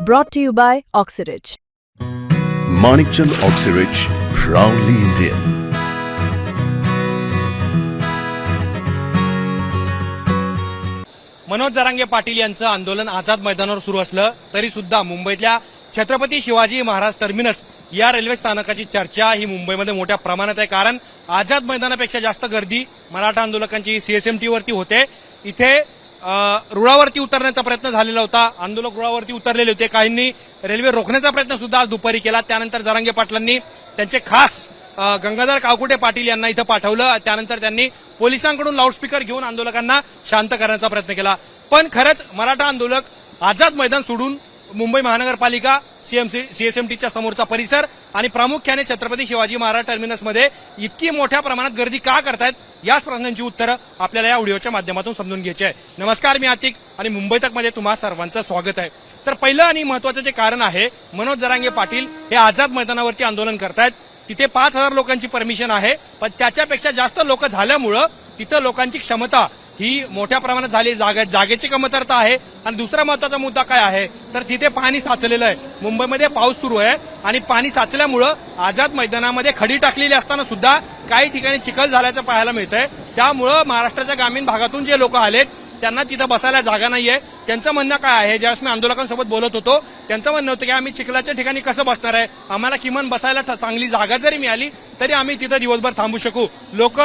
Brought to you by Oxyridge. Manikchand Oxyrich, proudly Indian. Manoj Jarange Patil यांचं आंदोलन आझाद मैदानावर सुरू असलं तरी सुद्धा मुंबईतल्या छत्रपती शिवाजी महाराज टर्मिनस या रेल्वे स्थानकाची चर्चा ही मुंबईमध्ये मोठ्या प्रमाणात आहे कारण आझाद मैदानापेक्षा जास्त गर्दी मराठा आंदोलकांची सीएसएमटी वरती होते इथे रुळावरती उतरण्याचा प्रयत्न झालेला होता. आंदोलक रुळावरती उतरलेले होते. काहींनी रेल्वे रोखण्याचा प्रयत्न सुद्धा आज दुपारी केला. त्यानंतर जरांगे पाटलांनी त्यांचे खास गंगाधर कावकुटे पाटील यांना इथं पाठवलं. त्यानंतर त्यांनी पोलिसांकडून लाऊडस्पीकर घेऊन आंदोलकांना शांत करण्याचा प्रयत्न केला. पण खरंच मराठा आंदोलक आझाद मैदान सोडून मुंबई महानगरपालिका सीएमसी सीएसएमटीच्या समोरचा परिसर आणि प्रामुख्याने छत्रपती शिवाजी महाराज टर्मिनसमध्ये इतकी मोठ्या प्रमाणात गर्दी का करतायत? याच प्रश्नांची उत्तरं आपल्याला या व्हिडिओच्या माध्यमातून समजून घ्यायची आहे. नमस्कार मी आतिक आणि मुंबई तकमध्ये तुम्हा सर्वांचं स्वागत आहे. तर पहिलं आणि महत्वाचं जे कारण आहे मनोज जरांगे पाटील हे आझाद मैदानावरती आंदोलन करतायत. तिथे पाच हजार लोकांची परमिशन आहे पण त्याच्यापेक्षा जास्त लोक झाल्यामुळं तिथं लोकांची क्षमता ही मोठ्या प्रमाणात झाली जागा जागेची कमतरता आहे. आणि दुसरा महत्त्वाचा मुद्दा काय आहे? तर तिथे पाणी साचलेलं आहे. मुंबईमध्ये पाऊस सुरू आहे. आणि पाणी साचल्यामुळं आझाद मैदानामध्ये खडी टाकलेली असताना सुद्धा काही ठिकाणी चिखल झाल्याचं पाहायला मिळतंय. त्यामुळं महाराष्ट्राच्या ग्रामीण भागातून जे लोक आलेत त्यांना तिथं बसायला जागा नाहीये. त्यांचं म्हणणं काय आहे? ज्यावेळेस मी आंदोलकांसोबत बोलत होतो त्यांचं म्हणणं होतं की आम्ही चिखलाच्या ठिकाणी कसं बसणार आहे? आम्हाला किमान बसायला चांगली जागा जरी मिळाली तरी आम्ही तिथं दिवसभर थांबू शकू. लोक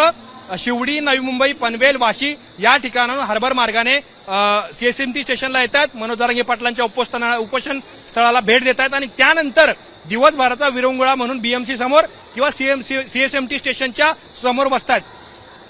शिवडी नवी मुंबई पनवेल वाशी या ठिकाणाहून हार्बर मार्गाने सीएसएमटी स्टेशनला येतात. मनोज जारंगे पाटलांच्या उपोषणा उपोषण स्थळाला भेट देत आहेत आणि त्यानंतर दिवसभराचा विरंगुळा म्हणून बीएमसी समोर किंवा सीएम सीएसएमटी स्टेशनच्या समोर बसतात.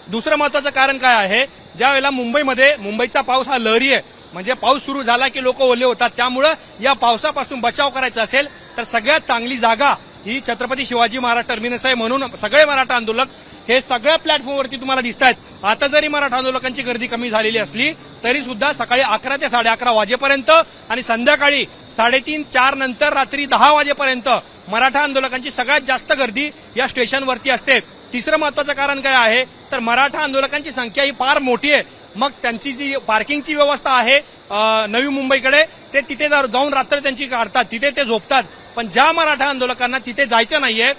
दुसरं महत्वाचं कारण काय आहे? ज्या वेळेला मुंबईमध्ये मुंबईचा पाऊस हा लहरी आहे म्हणजे पाऊस सुरू झाला की लोक ओले होतात त्यामुळं या पावसापासून बचाव करायचा असेल तर सगळ्यात चांगली जागा ही छत्रपती शिवाजी महाराज टर्मिनस आहे म्हणून सगळे मराठा आंदोलक हे सगळ्या प्लॅटफॉर्मवरती तुम्हाला दिसत आहेत आता जरी मराठा आंदोलकांची गर्दी कमी झालेली असली तरी सुद्धा सकाळी अकरा ते साडे अकरा वाजेपर्यंत आणि संध्याकाळी साडेतीन चार नंतर रात्री दहा वाजेपर्यंत मराठा आंदोलकांची सगळ्यात जास्त गर्दी या स्टेशनवरती असते. तिसरं महत्वाचं कारण काय आहे? तर मराठा आंदोलकांची संख्या ही फार मोठी आहे. मग त्यांची जी पार्किंगची व्यवस्था आहे नवी मुंबईकडे ते तिथे जा- जाऊन रात्र त्यांची काढतात तिथे ते झोपतात. पण ज्या मराठा आंदोलकांना तिथे जायचं नाहीये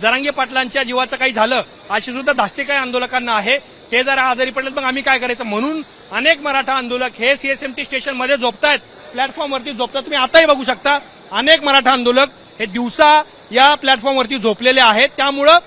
जरांगे पाटलांच्या जीवाचं काही झालं अशी सुद्धा धास्ती काही आंदोलकांना आहे. ते जर आजारी पडले मग आम्ही काय करायचं? म्हणून अनेक मराठा आंदोलक हे सीएसएमटी स्टेशनमध्ये झोपतायत. प्लॅटफॉर्मवरती झोपतात तुम्ही आताही बघू शकता अनेक मराठा आंदोलक हे दिवसा या प्लॅटफॉर्मवरती झोपलेले आहेत. त्यामुळं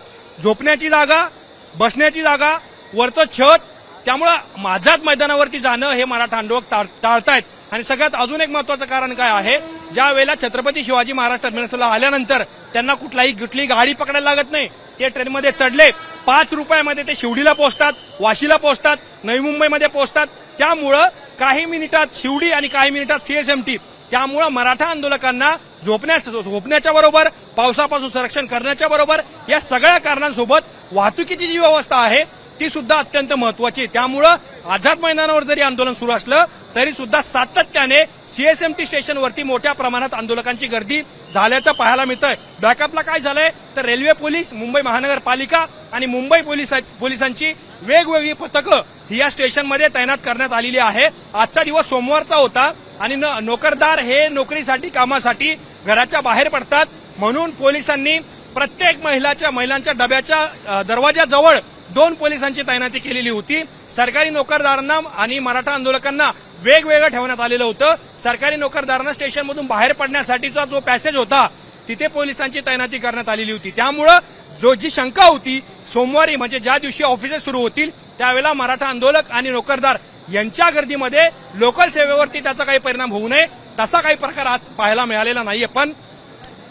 झोपण्याची जागा बसण्याची जागा वरचं छत त्यामुळं माझ्याच मैदानावरती जाणं हे मराठा आंदोलक टाळ- टाळतायत. आणि सगळ्यात अजून एक महत्वाचं कारण काय आहे? ज्या वेळेला छत्रपती शिवाजी महाराज टर्मिनसला आल्यानंतर त्यांना कुठलाही कुठली गाडी पकडायला लागत नाही. ते ट्रेनमध्ये चढले पाच रुपयामध्ये ते शिवडीला पोहोचतात वाशीला पोहोचतात नवी मुंबईमध्ये पोहोचतात. त्यामुळं काही मिनिटात शिवडी आणि काही मिनिटात सीएसएमटी त्यामुळं मराठा आंदोलकांना झोपण्यास झोपण्याच्या बरोबर पावसापासून संरक्षण करण्याच्या बरोबर या सगळ्या कारणांसोबत वाहतुकीची जी व्यवस्था आहे ती सुद्धा अत्यंत महत्वाची आहे. त्यामुळं आझाद मैदानावर जरी आंदोलन सुरू असलं तरी सुद्धा सातत्याने सीएसएमटी स्टेशनवरती मोठ्या प्रमाणात आंदोलकांची गर्दी झाल्याचं पाहायला मिळतंय. बॅकअपला काय झालंय? तर रेल्वे पोलीस मुंबई महानगरपालिका आणि मुंबई पोलीस पोलिसांची वेगवेगळी पथकं ही या स्टेशनमध्ये तैनात करण्यात आलेली आहे. आजचा दिवस सोमवारचा होता आणि न- नोकरदार हे नोकरीसाठी कामासाठी घराच्या बाहेर पडतात. म्हणून पोलिसांनी प्रत्येक महिलाच्या महिलांच्या डब्याच्या दरवाजाजवळ दोन पोलिसांची तैनाती केलेली होती. सरकारी नोकरदारांना आणि मराठा आंदोलकांना वेगवेगळं ठेवण्यात आलेलं होतं. सरकारी नोकरदारांना स्टेशनमधून बाहेर पडण्यासाठीचा जो पॅसेज होता तिथे पोलिसांची तैनाती करण्यात आलेली होती. त्यामुळं जो जी शंका होती सोमवारी म्हणजे ज्या दिवशी ऑफिसेस सुरू होतील त्यावेळेला मराठा आंदोलक आणि नोकरदार यांच्या गर्दीमध्ये लोकल सेवेवरती त्याचा काही परिणाम होऊ नये तसा काही प्रकार आज पाहायला मिळालेला नाहीये. पण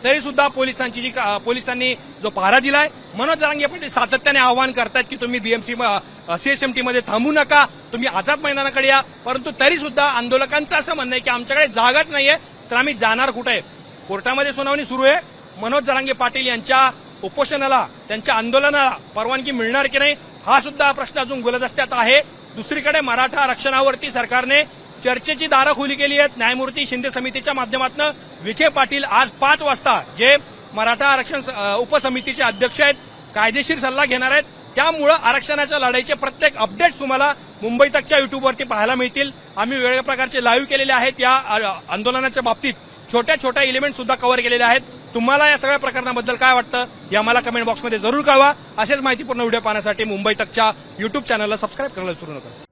तरी सुद्धा पोलिसांची जी का- पोलिसांनी जो पहारा दिलाय मनोज जरांगे पाटील सातत्याने आवाहन करतायत की तुम्ही बीएमसी सीएसएमटी मध्ये थांबू नका तुम्ही आझाद मैदानाकडे या परंतु तरी सुद्धा आंदोलकांचं असं म्हणणं आहे की आमच्याकडे जागाच नाहीये तर आम्ही जाणार कुठे? कोर्टामध्ये सुनावणी सुरू आहे. मनोज जरांगे पाटील यांच्या उपोषणाला त्यांच्या आंदोलनाला परवानगी मिळणार की नाही हा सुद्धा प्रश्न अजून गुलदस्त्यात आहे. दुसरीकडे मराठा आरक्षणावरती सरकारने चर्चेची दारं खुली केली आहेत. न्यायमूर्ती शिंदे समितीच्या माध्यमातून विखे पाटील आज पाच वाजता जे मराठा आरक्षण उपसमितीचे अध्यक्ष आहेत कायदेशीर सल्ला घेणार आहेत. त्यामुळं आरक्षणाच्या लढाईचे प्रत्येक अपडेट्स तुम्हाला मुंबई तकच्या युट्यूबवरती पाहायला मिळतील. आम्ही वेगवेगळ्या प्रकारचे लाईव्ह केलेले आहेत. या आंदोलनाच्या बाबतीत छोट्या छोट्या इलिमेंट सुद्धा कव्हर केलेले आहेत. तुम्हाला या सगळ्या प्रकरणाबद्दल काय वाटतं या मला कमेंट बॉक्समध्ये जरूर कळवा. असेच माहितीपूर्ण व्हिडिओ पाहण्यासाठी मुंबई तकच्या युट्यूब चॅनलला सबस्क्राईब करायला विसरू नका.